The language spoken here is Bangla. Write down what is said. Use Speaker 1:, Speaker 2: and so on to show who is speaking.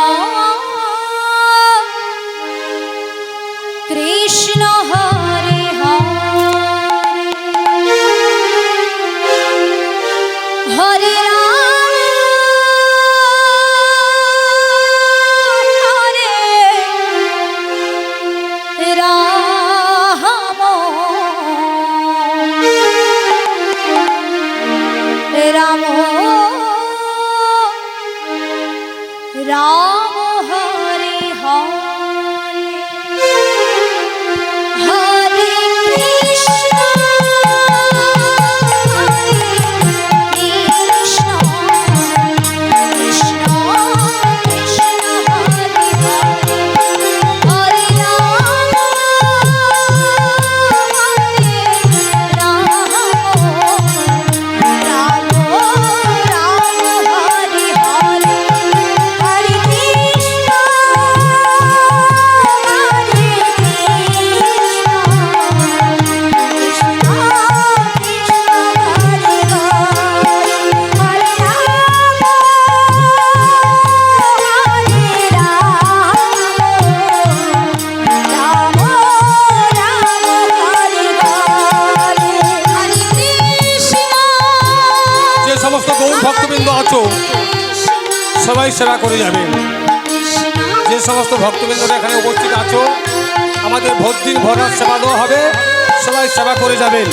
Speaker 1: Oh. মতো সবাই সেবা করে যাবে। যে সমস্ত ভক্তবৃন্দরা এখানে উপস্থিত আছো, আমাদের ভোট দিন ভরার সেবা দেওয়া হবে, সবাই সেবা করে যাবেন।